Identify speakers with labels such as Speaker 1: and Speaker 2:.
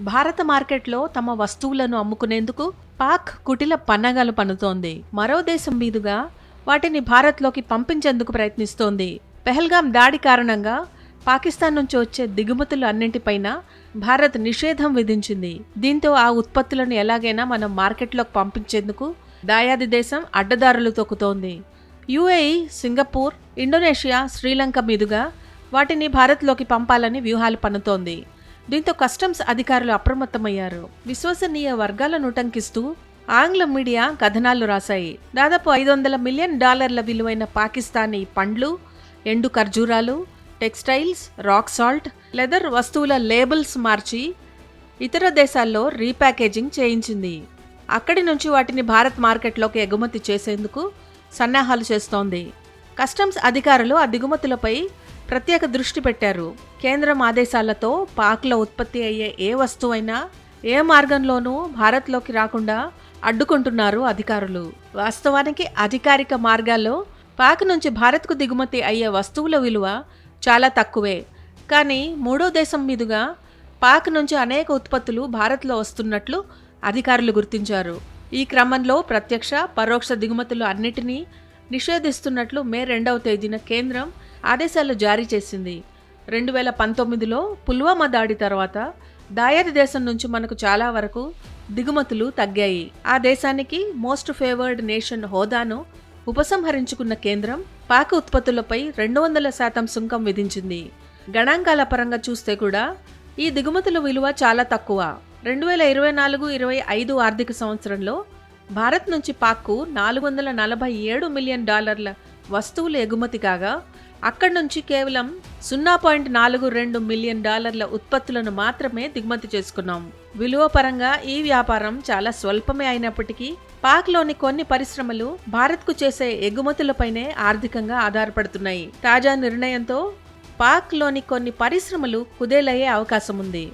Speaker 1: భారత మార్కెట్లో తమ వస్తువులను అమ్ముకునేందుకు పాక్ కుటిల పన్నగాలు పన్నుతోంది. మరో దేశం మీదుగా వాటిని భారత్లోకి పంపించేందుకు ప్రయత్నిస్తోంది. పెహల్గాం దాడి కారణంగా పాకిస్తాన్ నుంచి వచ్చే దిగుమతులు అన్నింటిపైన భారత్ నిషేధం విధించింది. దీంతో ఆ ఉత్పత్తులను ఎలాగైనా మనం మార్కెట్లోకి పంపించేందుకు దాయాది దేశం అడ్డదారులు తొక్కుతోంది. యుఏఈ సింగపూర్ ఇండోనేషియా శ్రీలంక మీదుగా వాటిని భారత్లోకి పంపాలని వ్యూహాలు పన్నుతోంది. దీంతో కస్టమ్స్ అధికారులు అప్రమత్తమయ్యారు. విశ్వసనీయ వర్గాలను ఉటంకిస్తూ ఆంగ్ల మీడియా కథనాలు రాశాయి. దాదాపు ఐదు వందల మిలియన్ డాలర్ల విలువైన పాకిస్తానీ పండ్లు ఎండు ఖర్జూరాలు టెక్స్టైల్స్ రాక్ సాల్ట్ లెదర్ వస్తువుల లేబుల్స్ మార్చి ఇతర దేశాల్లో రీప్యాకేజింగ్ చేయించింది. అక్కడి నుంచి వాటిని భారత్ మార్కెట్లోకి ఎగుమతి చేసేందుకు సన్నాహాలు చేస్తోంది. కస్టమ్స్ అధికారులు ఆ దిగుమతులపై ప్రత్యేక దృష్టి పెట్టారు. కేంద్రం ఆదేశాలతో పాక్లో ఉత్పత్తి అయ్యే ఏ వస్తువైనా ఏ మార్గంలోనూ భారత్లోకి రాకుండా అడ్డుకుంటున్నారు అధికారులు. వాస్తవానికి అధికారిక మార్గాల్లో పాక్ నుంచి భారత్కు దిగుమతి అయ్యే వస్తువుల విలువ చాలా తక్కువే. కానీ మూడో దేశం మీదుగా పాక్ నుంచి అనేక ఉత్పత్తులు భారత్లో వస్తున్నట్లు అధికారులు గుర్తించారు. ఈ క్రమంలో ప్రత్యక్ష పరోక్ష దిగుమతులు అన్నిటినీ నిషేధిస్తున్నట్లు మే రెండవ తేదీన కేంద్రం ఆదేశాలు జారీ చేసింది. రెండు వేల పంతొమ్మిదిలో పుల్వామా దాడి తర్వాత దాయాది దేశం నుంచి మనకు చాలా వరకు దిగుమతులు తగ్గాయి. ఆ దేశానికి మోస్ట్ ఫేవర్డ్ నేషన్ హోదాను ఉపసంహరించుకున్న కేంద్రం పాక ఉత్పత్తులపై రెండు వందల శాతం సుంకం విధించింది. గణాంకాల పరంగా చూస్తే కూడా ఈ దిగుమతుల విలువ చాలా తక్కువ. రెండు వేల ఇరవై నాలుగు ఇరవై ఐదు ఆర్థిక సంవత్సరంలో భారత్ నుంచి పాక్కు నాలుగు వందల నలభై ఏడు మిలియన్ డాలర్ల వస్తువులు ఎగుమతి కాగా అక్కడి నుంచి కేవలం సున్నా పాయింట్ నాలుగు రెండు మిలియన్ డాలర్ల ఉత్పత్తులను మాత్రమే దిగుమతి చేసుకున్నాం. విలువ పరంగా ఈ వ్యాపారం చాలా స్వల్పమే అయినప్పటికీ పాక్లోని కొన్ని పరిశ్రమలు భారత్కు చేసే ఎగుమతులపైనే ఆర్థికంగా ఆధారపడుతున్నాయి. తాజా నిర్ణయంతో పాక్లోని కొన్ని పరిశ్రమలు కుదేలయ్యే అవకాశం ఉంది